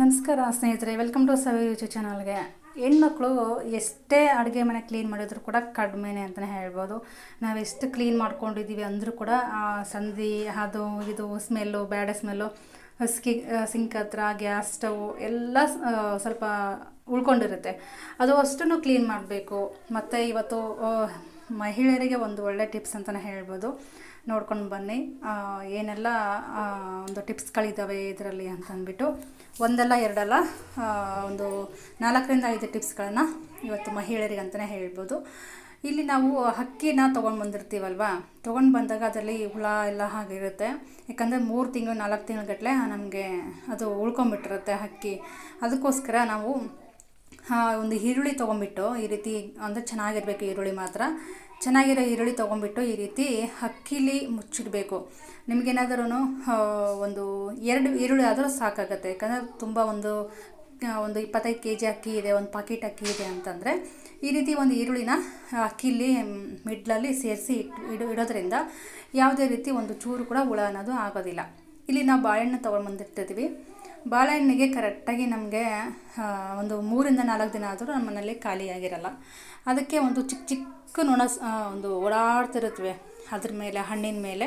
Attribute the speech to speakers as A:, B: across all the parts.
A: ನಮಸ್ಕಾರ ಸ್ನೇಹಿತರೆ welcome to ಸವಿ ರುಚಿ ಚಾನಲ್ಗೆ ಹೆಣ್ಮಕ್ಳು ಎಷ್ಟೇ ಅಡುಗೆ ಮನೆ ಕ್ಲೀನ್ ಮಾಡಿದ್ರು ಕೂಡ ಕಡಿಮೆನೆ ಅಂತಲೇ ಹೇಳ್ಬೋದು. ನಾವು ಎಷ್ಟು ಕ್ಲೀನ್ ಮಾಡ್ಕೊಂಡಿದ್ದೀವಿ ಅಂದರೂ ಕೂಡ ಸಂಧಿ ಅದು, ಇದು ಸ್ಮೆಲ್ಲು ಬ್ಯಾಡ ಸ್ಮೆಲ್ಲು ಸ್ಕಿ ಸಿಂಕ್ ಹತ್ರ ಗ್ಯಾಸ್ ಸ್ಟವ್ ಎಲ್ಲ ಸ್ವಲ್ಪ ಉಳ್ಕೊಂಡಿರುತ್ತೆ. ಅದು ಅಷ್ಟನ್ನು ಕ್ಲೀನ್ ಮಾಡಬೇಕು. ಮತ್ತು ಇವತ್ತು ಮಹಿಳೆಯರಿಗೆ ಒಂದು ಒಳ್ಳೆ ಟಿಪ್ಸ್ ಅಂತಲೇ ಹೇಳ್ಬೋದು. ನೋಡ್ಕೊಂಡು ಬನ್ನಿ. ಏನೆಲ್ಲ ಒಂದು ಟಿಪ್ಸ್ಗಳಿದ್ದಾವೆ ಇದರಲ್ಲಿ ಅಂತಂದ್ಬಿಟ್ಟು. ಒಂದಲ್ಲ ಎರಡಲ್ಲ ಒಂದು ನಾಲ್ಕರಿಂದ ಐದು ಟಿಪ್ಸ್ಗಳನ್ನು ಇವತ್ತು ಮಹಿಳೆಯರಿಗೆ ಅಂತಲೇ ಹೇಳ್ಬೋದು. ಇಲ್ಲಿ ನಾವು ಅಕ್ಕಿನ ತೊಗೊಂಡು ಬಂದಿರ್ತೀವಲ್ವ? ತೊಗೊಂಡು ಬಂದಾಗ ಅದರಲ್ಲಿ ಹುಳ ಎಲ್ಲ ಹಾಗಿರುತ್ತೆ. ಯಾಕಂದರೆ ಮೂರು ತಿಂಗಳು, ನಾಲ್ಕು ತಿಂಗಳುಗಟ್ಟಲೆ ನಮಗೆ ಅದು ಉಳ್ಕೊಂಬಿಟ್ಟಿರುತ್ತೆ ಅಕ್ಕಿ ಅದಕ್ಕೋಸ್ಕರ ನಾವು ಒಂದು ಈರುಳ್ಳಿ ತೊಗೊಂಬಿಟ್ಟು ಈ ರೀತಿ, ಅಂದರೆ ಚೆನ್ನಾಗಿರಬೇಕು ಈರುಳ್ಳಿ ಮಾತ್ರ. ಚೆನ್ನಾಗಿರೋ ಈರುಳ್ಳಿ ತೊಗೊಂಬಿಟ್ಟು ಈ ರೀತಿ ಅಕ್ಕಿಲಿ ಮುಚ್ಚಿಡಬೇಕು. ನಿಮಗೇನಾದ್ರೂ ಒಂದು ಎರಡು ಈರುಳ್ಳಿ ಆದರೂ ಸಾಕಾಗತ್ತೆ. ಯಾಕಂದರೆ ತುಂಬ ಒಂದು ಒಂದು ಇಪ್ಪತ್ತೈದು ಕೆ ಜಿ ಅಕ್ಕಿ ಇದೆ, ಒಂದು ಪಾಕೆಟ್ ಅಕ್ಕಿ ಇದೆ ಅಂತಂದರೆ, ಈ ರೀತಿ ಒಂದು ಈರುಳ್ಳಿನ ಅಕ್ಕಿಲಿ ಮಿಡ್ಲಲ್ಲಿ ಸೇರಿಸಿ ಇಡು, ಇಡೋದ್ರಿಂದ ಯಾವುದೇ ರೀತಿ ಒಂದು ಚೂರು ಕೂಡ ಹುಳ ಅನ್ನೋದು ಆಗೋದಿಲ್ಲ. ಇಲ್ಲಿ ನಾವು ಬಾಳೆಹಣ್ಣು ತೊಗೊಂಡು ಬಂದಿರ್ತಿದ್ದೀವಿ ಬಾಳೆಹಣ್ಣಿಗೆ ಕರೆಕ್ಟಾಗಿ ನಮಗೆ ಒಂದು ಮೂರಿಂದ ನಾಲ್ಕು ದಿನ ಆದರೂ ನಮ್ಮ ಮನೇಲಿ ಖಾಲಿಯಾಗಿರಲ್ಲ ಅದಕ್ಕೆ ಒಂದು ಚಿಕ್ಕ ಚಿಕ್ಕ ನೊಣ ಒಂದು ಓಡಾಡ್ತಿರುತ್ತವೆ ಅದ್ರ ಮೇಲೆ, ಹಣ್ಣಿನ ಮೇಲೆ.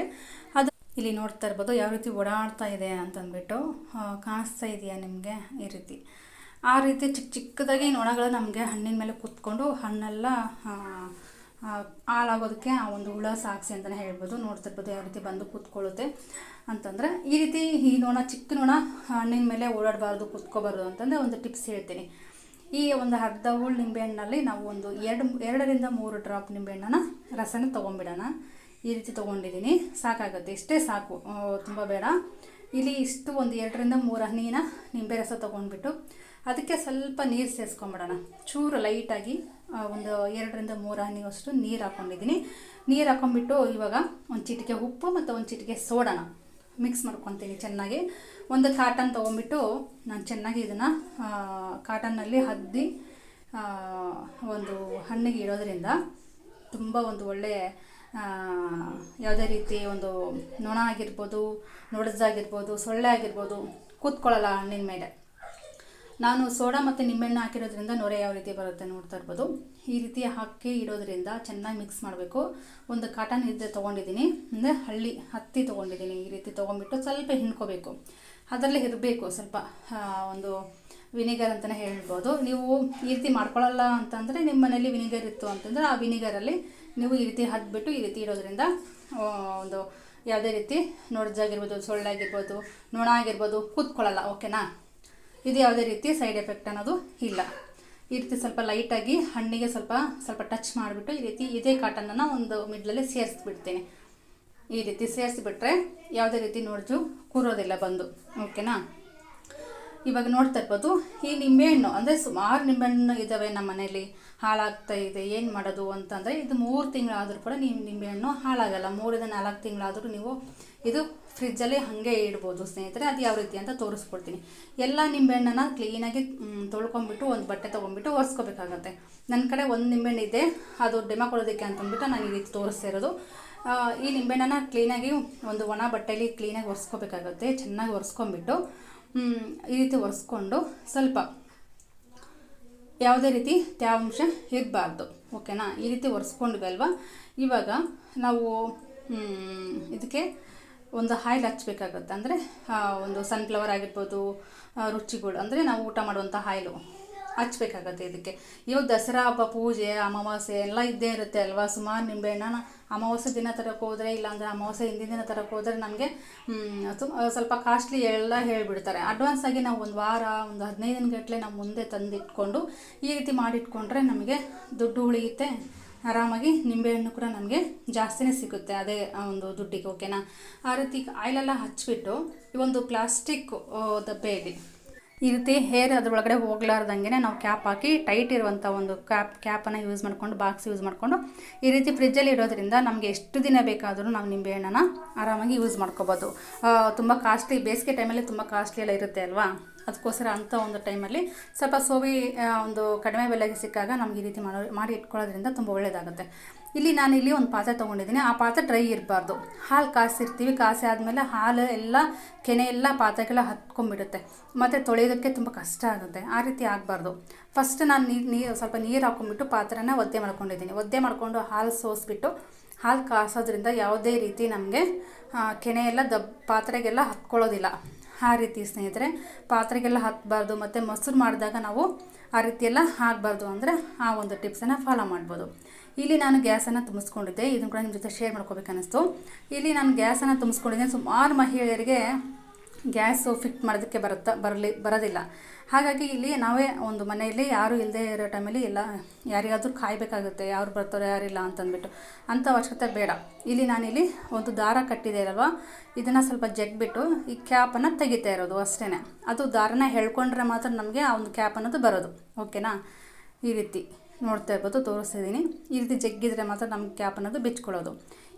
A: ಅದು ಇಲ್ಲಿ ನೋಡ್ತಾ ಇರ್ಬೋದು, ಯಾವ ರೀತಿ ಓಡಾಡ್ತಾ ಇದೆ ಅಂತಂದ್ಬಿಟ್ಟು ಕಾಣಿಸ್ತಾ ಇದೆಯಾ ನಿಮಗೆ? ಈ ರೀತಿ. ಆ ರೀತಿ ಚಿಕ್ಕ ಚಿಕ್ಕದಾಗಿ ನೊಣಗಳು ನಮಗೆ ಹಣ್ಣಿನ ಮೇಲೆ ಕೂತ್ಕೊಂಡು, ಹಣ್ಣೆಲ್ಲ ಹಾಳಾಗೋದಕ್ಕೆ ಆ ಒಂದು ಹುಳ ಸಾಕ್ಷಿ ಅಂತಲೇ ಹೇಳ್ಬೋದು. ನೋಡ್ತಿರ್ಬೋದು ಯಾವ ರೀತಿ ಬಂದು ಕೂತ್ಕೊಳ್ಳುತ್ತೆ ಅಂತಂದರೆ ಈ ರೀತಿ ಈ ನೋಣ, ಚಿಕ್ಕ ನೋಣ ಹಣ್ಣಿನ ಮೇಲೆ ಓಡಾಡಬಾರ್ದು, ಕೂತ್ಕೋಬಾರ್ದು ಅಂತಂದರೆ ಒಂದು ಟಿಪ್ಸ್ ಹೇಳ್ತೀನಿ. ಈ ಒಂದು ಅರ್ಧ ಹುಳು ನಿಂಬೆಹಣ್ಣಲ್ಲಿ ನಾವು ಒಂದು ಎರಡು, ಎರಡರಿಂದ ಮೂರು ಡ್ರಾಪ್ ನಿಂಬೆಹಣ್ಣನ ರಸನ ತೊಗೊಂಬಿಡೋಣ ಈ ರೀತಿ ತೊಗೊಂಡಿದ್ದೀನಿ. ಸಾಕಾಗುತ್ತೆ. ಇಷ್ಟೇ ಸಾಕು. ತುಂಬ ಬೇಡ. ಇಲ್ಲಿ ಇಷ್ಟು ಒಂದು ಎರಡರಿಂದ ಮೂರು ಹಣ್ಣಿನ ನಿಂಬೆ ರಸ ತೊಗೊಂಡ್ಬಿಟ್ಟು ಅದಕ್ಕೆ ಸ್ವಲ್ಪ ನೀರು ಸೇರಿಸ್ಕೊಂಬಿಡೋಣ ಚೂರು ಲೈಟಾಗಿ ಒಂದು ಎರಡರಿಂದ ಮೂರು ಹನಿಯಷ್ಟು ನೀರು ಹಾಕ್ಕೊಂಡಿದ್ದೀನಿ ನೀರು ಹಾಕೊಂಡ್ಬಿಟ್ಟು ಇವಾಗ ಒಂದು ಚಿಟಿಕೆ ಉಪ್ಪು ಮತ್ತು ಒಂದು ಚಿಟಿಕೆ ಸೋಡಾನ ಮಿಕ್ಸ್ ಮಾಡ್ಕೊತೀನಿ ಚೆನ್ನಾಗಿ. ಒಂದು ಕಾಟನ್ ತೊಗೊಂಬಿಟ್ಟು ನಾನು ಚೆನ್ನಾಗಿ ಇದನ್ನು ಕಾಟನ್ನಲ್ಲಿ ಹದ್ದಿ ಒಂದು ಹಣ್ಣಿಗೆ ಇಡೋದ್ರಿಂದ ತುಂಬ ಒಂದು ಒಳ್ಳೆ ಯಾವುದೇ ರೀತಿ ಒಂದು ನೊಣ ಆಗಿರ್ಬೋದು ನೊಡಜಾಗಿರ್ಬೋದು ಸೊಳ್ಳೆ ಆಗಿರ್ಬೋದು, ಕೂತ್ಕೊಳ್ಳಲ್ಲ ಹಣ್ಣಿನ ಮೇಲೆ. ನಾನು ಸೋಡಾ ಮತ್ತು ನಿಂಬೆಹಣ್ಣು ಹಾಕಿರೋದ್ರಿಂದ ನೊರೆ ಯಾವ ರೀತಿ ಬರುತ್ತೆ ನೋಡ್ತಾ ಇರ್ಬೋದು. ಈ ರೀತಿ ಹಾಕಿ ಇಡೋದ್ರಿಂದ ಚೆನ್ನಾಗಿ ಮಿಕ್ಸ್ ಮಾಡಬೇಕು. ಒಂದು ಕಾಟನ್ ಇದ್ದೆ ತೊಗೊಂಡಿದ್ದೀನಿ. ಅಂದರೆ ಹಳ್ಳಿ ಹತ್ತಿ ತೊಗೊಂಡಿದ್ದೀನಿ ಈ ರೀತಿ ತೊಗೊಂಡ್ಬಿಟ್ಟು ಸ್ವಲ್ಪ ಹಿಂಡ್ಕೋಬೇಕು. ಅದರಲ್ಲಿ ಇರಬೇಕು ಸ್ವಲ್ಪ ಒಂದು ವಿನಿಗರ್ ಅಂತಲೇ ಹೇಳ್ಬೋದು. ನೀವು ಈ ರೀತಿ ಮಾಡ್ಕೊಳ್ಳಲ್ಲ ಅಂತಂದರೆ ನಿಮ್ಮ ಮನೇಲಿ ವಿನಿಗರ್ ಇತ್ತು ಅಂತಂದರೆ ಆ ವಿನಿಗರಲ್ಲಿ ನೀವು ಈ ರೀತಿ ಹದ್ಬಿಟ್ಟು ಈ ರೀತಿ ಇಡೋದ್ರಿಂದ ಒಂದು ಯಾವುದೇ ರೀತಿ ನೋಡ್ಜಾಗಿರ್ಬೋದು ಸೊಳ್ಳೆ ನೊಣ ಆಗಿರ್ಬೋದು ಕೂತ್ಕೊಳ್ಳಲ್ಲ ಓಕೆನಾ ಇದು ಯಾವುದೇ ರೀತಿ ಸೈಡ್ ಎಫೆಕ್ಟ್ ಅನ್ನೋದು ಇಲ್ಲ. ಈ ರೀತಿ ಸ್ವಲ್ಪ ಲೈಟಾಗಿ ಹಣ್ಣಿಗೆ ಸ್ವಲ್ಪ ಸ್ವಲ್ಪ ಟಚ್ ಮಾಡಿಬಿಟ್ಟು ಈ ರೀತಿ ಇದೇ ಕಾಟನನ್ನು ಒಂದು ಮಿಡ್ಲಲ್ಲಿ ಸೇರಿಸ್ಬಿಡ್ತೀನಿ. ಈ ರೀತಿ ಸೇರಿಸ್ಬಿಟ್ರೆ ಯಾವುದೇ ರೀತಿ ನೋಡ್ಜು ಕೂರೋದಿಲ್ಲ ಬಂದು. ಓಕೆನಾ ಇವಾಗ ನೋಡ್ತಾ ಇರ್ಬೋದು ಈ ನಿಂಬೆಹಣ್ಣು ಅಂದರೆ ಸುಮಾರು ನಿಂಬೆಹಣ್ಣು ಇದ್ದಾವೆ ನಮ್ಮ ಮನೇಲಿ ಹಾಳಾಗ್ತಾ ಇದೆ ಏನು ಮಾಡೋದು ಅಂತಂದರೆ ಇದು ಮೂರು ತಿಂಗಳಾದರೂ ಕೂಡ ನೀವು ನಿಂಬೆಹಣ್ಣು ಹಾಳಾಗಲ್ಲ. ಮೂರಿಂದ ನಾಲ್ಕು ತಿಂಗಳಾದರೂ ನೀವು ಇದು ಫ್ರಿಜ್ಜಲ್ಲಿ ಹಾಗೆ ಇಡ್ಬೋದು ಸ್ನೇಹಿತರೆ ಅದು ಯಾವ ರೀತಿ ಅಂತ ತೋರಿಸ್ಕೊಡ್ತೀನಿ. ಎಲ್ಲ ನಿಂಬೆಹಣ್ಣನ್ನು ಕ್ಲೀನಾಗಿ ತೊಳ್ಕೊಂಬಿಟ್ಟು ಒಂದು ಬಟ್ಟೆ ತೊಗೊಂಬಿಟ್ಟು ಒರೆಸ್ಕೋಬೇಕಾಗತ್ತೆ. ನನ್ನ ಕಡೆ ಒಂದು ನಿಂಬೆಹಣ್ಣು ಇದೆ ಅದು ಡೆಮ ಕೊಡೋದಕ್ಕೆ ಅಂತಂದ್ಬಿಟ್ಟು ನಾನು ಈ ರೀತಿ ತೋರಿಸ್ತಾ ಇರೋದು. ಆ, ಈ ನಿಂಬೆಹಣ್ಣನ್ನು ಕ್ಲೀನಾಗಿ ಒಂದು ಒಣ ಬಟ್ಟೆಯಲ್ಲಿ ಕ್ಲೀನಾಗಿ ಒರೆಸ್ಕೋಬೇಕಾಗುತ್ತೆ ಚೆನ್ನಾಗಿ ಒರೆಸ್ಕೊಂಬಿಟ್ಟು ಈ ರೀತಿ ಒರೆಸ್ಕೊಂಡು ಸ್ವಲ್ಪ ಯಾವುದೇ ರೀತಿ ತ್ಯಾವಾಂಶ ಇರಬಾರ್ದು, ಓಕೆನಾ? ಈ ರೀತಿ ಒರೆಸ್ಕೊಂಡ್ವಿ ಅಲ್ವಾ ಇವಾಗ ನಾವು ಇದಕ್ಕೆ ಒಂದು ಆಯಿಲ್ ಹಚ್ಚಬೇಕಾಗತ್ತೆ ಅಂದರೆ ಒಂದು ಸನ್ಫ್ಲವರ್ ಆಗಿರ್ಬೋದು ರುಚಿಗಳು ಅಂದರೆ ನಾವು ಊಟ ಮಾಡುವಂಥ ಆಯಿಲು. ಹಚ್ಬೇಕಾಗತ್ತೆ ಇದಕ್ಕೆ. ಇವಾಗ ದಸರಾ ಹಬ್ಬ, ಪೂಜೆ, ಅಮಾವಾಸ್ಯೆ ಎಲ್ಲ ಇದ್ದೇ ಇರುತ್ತೆ ಅಲ್ವಾ? ಸುಮಾರು ನಿಂಬೆಹಣ್ಣನ ಅಮಾವಾಸ್ಯೆ ದಿನ ತರಕ್ಕೆ ಹೋದರೆ, ಇಲ್ಲಾಂದರೆ ಅಮಾವಾಸ್ಯೆ ಹಿಂದಿನ ದಿನ ತರಕ್ಕೆ ಹೋದರೆ ನಮಗೆ ಸ್ವಲ್ಪ ಕಾಸ್ಟ್ಲಿ ಎಲ್ಲ ಹೇಳಿಬಿಡ್ತಾರೆ. ಅಡ್ವಾನ್ಸ್ ಆಗಿ ನಾವು ಒಂದು ವಾರ, ಒಂದು ಹದಿನೈದು ದಿನಗಟ್ಟಲೆ ನಾವು ಮುಂದೆ ತಂದಿಟ್ಕೊಂಡು, ಈ ರೀತಿ ಮಾಡಿಟ್ಕೊಂಡ್ರೆ ನಮಗೆ ದುಡ್ಡು ಉಳಿಯುತ್ತೆ. ಆರಾಮಾಗಿ ನಿಂಬೆಹಣ್ಣು ಕೂಡ ನಮಗೆ ಜಾಸ್ತಿನೇ ಸಿಗುತ್ತೆ ಅದೇ ಒಂದು ದುಡ್ಡಿಗೆ ಓಕೆನಾ ಆ ರೀತಿ ಆಯಿಲೆಲ್ಲ ಹಚ್ಚಿಬಿಟ್ಟು ಈ ಒಂದು ಪ್ಲಾಸ್ಟಿಕ್ ಡಬ್ಬೆಯಲ್ಲಿ ಈ ರೀತಿ ಹೇರ್ ಅದರೊಳಗಡೆ ಹೋಗ್ಲಾರ್ದಂಗೆ ನಾವು ಕ್ಯಾಪ್ ಹಾಕಿ ಟೈಟ್ ಇರುವಂಥ ಒಂದು ಕ್ಯಾಪ್ ಕ್ಯಾಪನ್ನು ಯೂಸ್ ಮಾಡಿಕೊಂಡು ಬಾಕ್ಸ್ ಯೂಸ್ ಮಾಡಿಕೊಂಡು ಈ ರೀತಿ ಫ್ರಿಜ್ಜಲ್ಲಿ ಇಡೋದ್ರಿಂದ ನಮಗೆ ಎಷ್ಟು ದಿನ ಬೇಕಾದರೂ ನಾವು ನಿಂಬೆಹಣ್ಣನ್ನು ಆರಾಮಾಗಿ ಯೂಸ್ ಮಾಡ್ಕೋಬೋದು. ತುಂಬ ಕಾಸ್ಟ್ಲಿ ಬೇಸಿಗೆ ಟೈಮಲ್ಲಿ ತುಂಬ ಕಾಸ್ಟ್ಲಿ ಎಲ್ಲ ಇರುತ್ತೆ ಅಲ್ವಾ? ಅದಕ್ಕೋಸ್ಕರ ಅಂಥ ಒಂದು ಟೈಮಲ್ಲಿ ಸ್ವಲ್ಪ ಸೋವಿ ಒಂದು ಕಡಿಮೆ ಬೆಲೆಗೆ ಸಿಕ್ಕಾಗ ನಮ್ಗೆ ಈ ರೀತಿ ಮಾಡೋ, ಮಾಡಿ ಇಟ್ಕೊಳ್ಳೋದ್ರಿಂದ ತುಂಬ ಒಳ್ಳೆಯದಾಗುತ್ತೆ ಇಲ್ಲಿ ನಾನು ಇಲ್ಲಿ ಒಂದು ಪಾತ್ರೆ ತೊಗೊಂಡಿದ್ದೀನಿ. ಆ ಪಾತ್ರೆ ಡ್ರೈ ಇರಬಾರ್ದು. ಹಾಲು ಕಾಸಿರ್ತೀವಿ. ಕಾಸಿ ಆದಮೇಲೆ ಹಾಲು ಎಲ್ಲ, ಕೆನೆ ಎಲ್ಲ ಪಾತ್ರೆಗೆಲ್ಲ ಹತ್ಕೊಂಡ್ಬಿಡುತ್ತೆ. ಮತ್ತು ತೊಳೆಯೋದಕ್ಕೆ ತುಂಬ ಕಷ್ಟ ಆಗುತ್ತೆ. ಆ ರೀತಿ ಆಗಬಾರ್ದು. ಫಸ್ಟ್ ನಾನು ನೀರು ನೀರು ಸ್ವಲ್ಪ ನೀರು ಹಾಕೊಂಡ್ಬಿಟ್ಟು ಪಾತ್ರೆನ ಒದ್ದೆ ಮಾಡ್ಕೊಂಡಿದ್ದೀನಿ. ಒದ್ದೆ ಮಾಡಿಕೊಂಡು ಹಾಲು ಸೋಸಿಬಿಟ್ಟು, ಹಾಲು ಕಾಸೋದ್ರಿಂದ ಯಾವುದೇ ರೀತಿ ನಮಗೆ ಕೆನೆ ಎಲ್ಲ ದಬ್, ಪಾತ್ರೆಗೆಲ್ಲ ಹತ್ಕೊಳ್ಳೋದಿಲ್ಲ. ಆ ರೀತಿ ಸ್ನೇಹಿತರೆ, ಪಾತ್ರೆಗೆಲ್ಲ ಹತ್ತಬಾರ್ದು ಮತ್ತು ಮೊಸರು ಮಾಡಿದಾಗ ನಾವು ಆ ರೀತಿ ಎಲ್ಲ ಆಗಬಾರ್ದು ಅಂದರೆ ಆ ಒಂದು ಟಿಪ್ಸನ್ನು ಫಾಲೋ ಮಾಡ್ಬೋದು. ಇಲ್ಲಿ ನಾನು ಗ್ಯಾಸನ್ನು ತುಂಬಿಸ್ಕೊಂಡಿದ್ದೆ. ಇದನ್ನು ಕೂಡ ನಿಮ್ಮ ಜೊತೆ ಶೇರ್ ಮಾಡ್ಕೋಬೇಕನ್ನಿಸ್ತು ಇಲ್ಲಿ ನಾನು ಗ್ಯಾಸನ್ನು ತುಂಬಿಸ್ಕೊಂಡಿದ್ದೆ. ಸುಮಾರು ಮಹಿಳೆಯರಿಗೆ ಗ್ಯಾಸು ಫಿಟ್ ಮಾಡೋದಕ್ಕೆ ಬರುತ್ತಾ, ಬರಲಿ, ಬರೋದಿಲ್ಲ. ಹಾಗಾಗಿ ಇಲ್ಲಿ ನಾವೇ ಒಂದು ಮನೆಯಲ್ಲಿ ಯಾರು ಇಲ್ಲದೆ ಇರೋ ಟೈಮಲ್ಲಿ ಎಲ್ಲ ಯಾರಿಗಾದರೂ ಕಾಯಬೇಕಾಗುತ್ತೆ, ಯಾರು ಬರ್ತಾರೆ ಯಾರಿಲ್ಲ ಅಂತಂದ್ಬಿಟ್ಟು ಅಂಥ ಅವಶ್ಯಕತೆ ಬೇಡ. ಇಲ್ಲಿ ನಾನಿಲ್ಲಿ ಒಂದು ದಾರ ಕಟ್ಟಿದೆ ಅಲ್ವಾ ಇದನ್ನು ಸ್ವಲ್ಪ ಜಗ್ಬಿಟ್ಟು ಈ ಕ್ಯಾಪನ್ನು ತೆಗಿತಾ ಇರೋದು ಅಷ್ಟೇ ಅದು ದಾರನ ಹೇಳ್ಕೊಂಡ್ರೆ ಮಾತ್ರ ನಮಗೆ ಆ ಒಂದು ಕ್ಯಾಪ್ ಅನ್ನೋದು ಬರೋದು. ಓಕೆನಾ? ಈ ರೀತಿ ನೋಡ್ತಾ ಇರ್ಬೋದು ತೋರಿಸ್ತಿದ್ದೀನಿ ಈ ರೀತಿ ಜಗ್ಗಿದ್ರೆ ಮಾತ್ರ ನಮ್ಗೆ ಕ್ಯಾಪ್ ಅನ್ನೋದು ಬಿಚ್ಕೊಳ್ಳೋದು.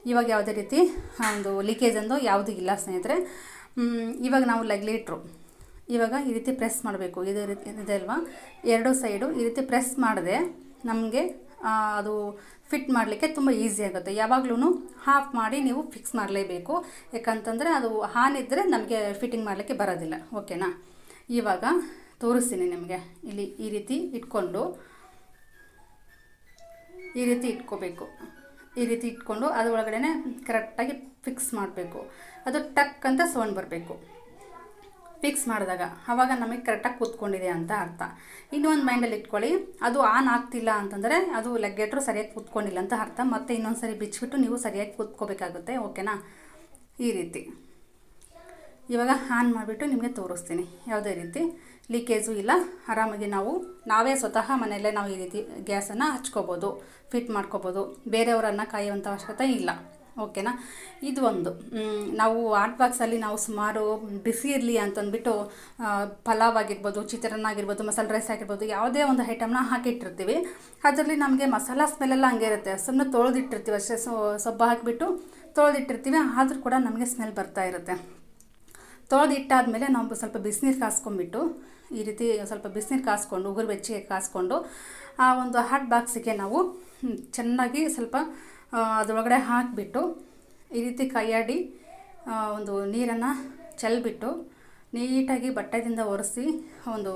A: ಇವಾಗ ಯಾವುದೇ ರೀತಿ ಒಂದು ಲೀಕೇಜ್ ಅಂದು ಯಾವುದೂ ಇಲ್ಲ ಸ್ನೇಹಿತರೆ. ಇವಾಗ ನಾವು ಲಗ್ಲೀಟ್ರು ಇವಾಗ ಈ ರೀತಿ ಪ್ರೆಸ್ ಮಾಡಬೇಕು. ಇದು ರೀತಿ ಇದೆ ಅಲ್ವಾ? ಎರಡು ಸೈಡು ಈ ರೀತಿ ಪ್ರೆಸ್ ಮಾಡಿದೆ ನಮಗೆ ಅದು ಫಿಟ್ ಮಾಡಲಿಕ್ಕೆ ತುಂಬ ಈಸಿ ಆಗುತ್ತೆ. ಯಾವಾಗಲೂ ಹಾಫ್ ಮಾಡಿ ನೀವು ಫಿಕ್ಸ್ ಮಾಡಲೇಬೇಕು. ಯಾಕಂತಂದರೆ ಅದು ಹಾನಿದ್ದರೆ ನಮಗೆ ಫಿಟ್ಟಿಂಗ್ ಮಾಡಲಿಕ್ಕೆ ಬರೋದಿಲ್ಲ. ಓಕೆನಾ ಇವಾಗ ತೋರಿಸ್ತೀನಿ ನಿಮಗೆ. ಇಲ್ಲಿ ಈ ರೀತಿ ಇಟ್ಕೊಂಡು, ಈ ರೀತಿ ಇಟ್ಕೋಬೇಕು. ಈ ರೀತಿ ಇಟ್ಕೊಂಡು ಅದರೊಳಗಡೆ ಕರೆಕ್ಟಾಗಿ ಫಿಕ್ಸ್ ಮಾಡಬೇಕು. ಅದು ಟಕ್ ಅಂತ ಸೌಂಡ್ ಬರಬೇಕು. ಫಿಕ್ಸ್ ಮಾಡಿದಾಗ ಆವಾಗ ನಮಗೆ ಕರೆಕ್ಟಾಗಿ ಕೂತ್ಕೊಂಡಿದೆ ಅಂತ ಅರ್ಥ. ಇನ್ನೊಂದು ಮೈಂಡಲ್ಲಿ ಇಟ್ಕೊಳ್ಳಿ, ಅದು ಆನ್ ಆಗ್ತಿಲ್ಲ ಅಂತಂದರೆ ಅದು ಲೆಗ್ಗೆಟ್ರು ಸರಿಯಾಗಿ ಕೂತ್ಕೊಂಡಿಲ್ಲ ಅಂತ ಅರ್ಥ. ಮತ್ತೆ ಇನ್ನೊಂದು ಸರಿ ಬಿಚ್ಚಿಬಿಟ್ಟು ನೀವು ಸರಿಯಾಗಿ ಕೂತ್ಕೋಬೇಕಾಗುತ್ತೆ ಓಕೆನಾ ಈ ರೀತಿ. ಇವಾಗ ಆನ್ ಮಾಡಿಬಿಟ್ಟು ನಿಮಗೆ ತೋರಿಸ್ತೀನಿ. ಯಾವುದೇ ರೀತಿ ಲೀಕೇಜು ಇಲ್ಲ. ಆರಾಮಾಗಿ ನಾವು, ನಾವೇ ಸ್ವತಃ ಮನೆಯಲ್ಲೇ ನಾವು ಈ ರೀತಿ ಗ್ಯಾಸನ್ನು ಹಚ್ಕೋಬೋದು ಫಿಟ್ ಮಾಡ್ಕೋಬೋದು. ಬೇರೆಯವರನ್ನು ಕಾಯುವಂಥ ಅವಶ್ಯಕತೆ ಇಲ್ಲ. ಓಕೆನಾ? ಇದು ಒಂದು. ನಾವು ಆಟ್ ಬಾಕ್ಸಲ್ಲಿ ನಾವು ಸುಮಾರು ಬಿಸಿ ಇರಲಿ ಅಂತಂದ್ಬಿಟ್ಟು ಪಲಾವ್ ಆಗಿರ್ಬೋದು, ಚಿತ್ರಾನ್ನ ಆಗಿರ್ಬೋದು, ಮಸಾಲೆ ರೈಸ್ ಆಗಿರ್ಬೋದು, ಯಾವುದೇ ಒಂದು ಐಟಮ್ನ ಹಾಕಿಟ್ಟಿರ್ತೀವಿ. ಅದರಲ್ಲಿ ನಮಗೆ ಮಸಾಲ ಸ್ಮೆಲ್ಲೆಲ್ಲ ಹಂಗೆ ಇರುತ್ತೆ. ಸುಮ್ಮನೆ ತೊಳೆದಿಟ್ಟಿರ್ತೀವಿ ಅಷ್ಟೇ. ಸೊ, ಸೊಬ್ಬ ಹಾಕಿಬಿಟ್ಟು ತೊಳೆದಿಟ್ಟಿರ್ತೀವಿ. ಆದರೂ ಕೂಡ ನಮಗೆ ಸ್ಮೆಲ್ ಬರ್ತಾ ಇರುತ್ತೆ. ತೊಳೆದಿಟ್ಟಾದಮೇಲೆ ನಾವು ಸ್ವಲ್ಪ ಬಿಸಿನೀರು ಕಾಸ್ಕೊಂಡ್ಬಿಟ್ಟು, ಈ ರೀತಿ ಸ್ವಲ್ಪ ಬಿಸಿನೀರು ಕಾಸ್ಕೊಂಡು, ಉಗುರು ಬೆಚ್ಚಿಗೆ ಕಾಸ್ಕೊಂಡು, ಆ ಒಂದು ಹಾಟ್ ಬಾಕ್ಸಿಗೆ ನಾವು ಚೆನ್ನಾಗಿ ಸ್ವಲ್ಪ ಅದರೊಳಗಡೆ ಹಾಕಿಬಿಟ್ಟು ಈ ರೀತಿ ಕೈಯಾಡಿ ಒಂದು ನೀರನ್ನು ಚೆಲ್ಬಿಟ್ಟು ನೀಟಾಗಿ ಬಟ್ಟೆದಿಂದ ಒರೆಸಿ ಒಂದು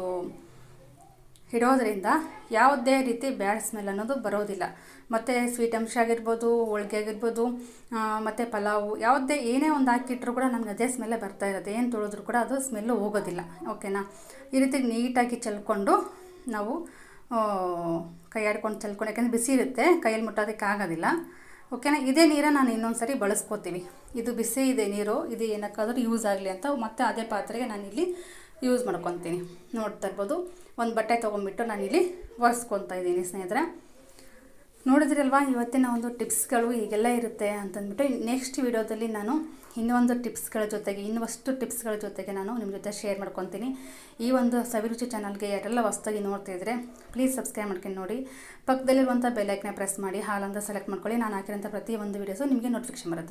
A: ಇಡೋದ್ರಿಂದ ಯಾವುದೇ ರೀತಿ ಬ್ಯಾಡ್ ಸ್ಮೆಲ್ ಅನ್ನೋದು ಬರೋದಿಲ್ಲ. ಮತ್ತು ಸ್ವೀಟ್ ಅಂಶ ಆಗಿರ್ಬೋದು, ಹೋಳ್ಗೆ ಆಗಿರ್ಬೋದು ಮತ್ತು ಪಲಾವು, ಯಾವುದೇ ಏನೇ ಒಂದು ಹಾಕಿಟ್ರೂ ಕೂಡ ನಮ್ಗೆ ಅದೇ ಸ್ಮೆಲ್ಲೇ ಬರ್ತಾ ಇರುತ್ತೆ ಏನು ತೊಳೆದ್ರೂ ಕೂಡ ಅದು ಸ್ಮೆಲ್ಲು ಹೋಗೋದಿಲ್ಲ. ಓಕೆನಾ? ಈ ರೀತಿ ನೀಟಾಗಿ ಚೆಲ್ಕೊಂಡು ನಾವು ಕೈ ಆಡ್ಕೊಂಡು ಚೆಲ್ಕೊಂಡು, ಯಾಕೆಂದರೆ ಬಿಸಿ ಇರುತ್ತೆ, ಕೈಯಲ್ಲಿ ಮುಟ್ಟೋದಕ್ಕೆ ಆಗೋದಿಲ್ಲ. ಓಕೆನಾ? ಇದೇ ನೀರನ್ನು ನಾನು ಇನ್ನೊಂದು ಸರಿ ಬಳಸ್ಕೋತೀವಿ ಇದು ಬಿಸಿ, ಇದೆ ನೀರು, ಇದು ಏನಕ್ಕಾದ್ರೂ ಯೂಸ್ ಆಗಲಿ ಅಂತ ಮತ್ತೆ ಅದೇ ಪಾತ್ರೆಗೆ ನಾನಿಲ್ಲಿ ಯೂಸ್ ಮಾಡ್ಕೊತೀನಿ. ನೋಡ್ತಾ ಇರ್ಬೋದು. ಒಂದು ಬಟ್ಟೆ ತೊಗೊಂಡ್ಬಿಟ್ಟು ನಾನಿಲ್ಲಿ ಒರೆಸ್ಕೊತಾ ಇದ್ದೀನಿ ಸ್ನೇಹಿತರೆ. ನೋಡಿದ್ರಲ್ವಾ, ಇವತ್ತಿನ ಒಂದು ಟಿಪ್ಸ್ಗಳು ಹೀಗೆಲ್ಲ ಇರುತ್ತೆ ಅಂತಂದ್ಬಿಟ್ಟು ನೆಕ್ಸ್ಟ್ ವಿಡಿಯೋದಲ್ಲಿ ನಾನು ಇನ್ನೊಂದು ಟಿಪ್ಸ್ಗಳ ಜೊತೆಗೆ ಇನ್ನಷ್ಟು ಟಿಪ್ಸ್ಗಳ ಜೊತೆಗೆ ನಾನು ನಿಮ್ಮ ಜೊತೆ ಶೇರ್ ಮಾಡ್ಕೊತೀನಿ. ಈ ಒಂದು ಸವಿರುಚಿ ಚಾನಲ್ಗೆ ಯಾರೆಲ್ಲ ಹೊಸ್ದಾಗಿ ಇದ್ದರೆ ಪ್ಲೀಸ್ ಸಬ್ಸ್ಕ್ರೈಬ್ ಮಾಡ್ಕೊಂಡು ನೋಡಿ. ಪಕ್ಕದಲ್ಲಿರುವಂಥ ಬೆಲ್ಲೈಕ್ನ ಪ್ರೆಸ್ ಮಾಡಿ ಹಾಲಂದ ಸೆಲೆಕ್ಟ್ ಮಾಡ್ಕೊಳ್ಳಿ. ನಾನು ಹಾಕಿರೋಂಥ ಪ್ರತಿಯೊಂದು ವೀಡಿಯೋಸು ನಿಮಗೆ ನೋಟಿಫಿಕೇಶನ್ ಬರುತ್ತೆ.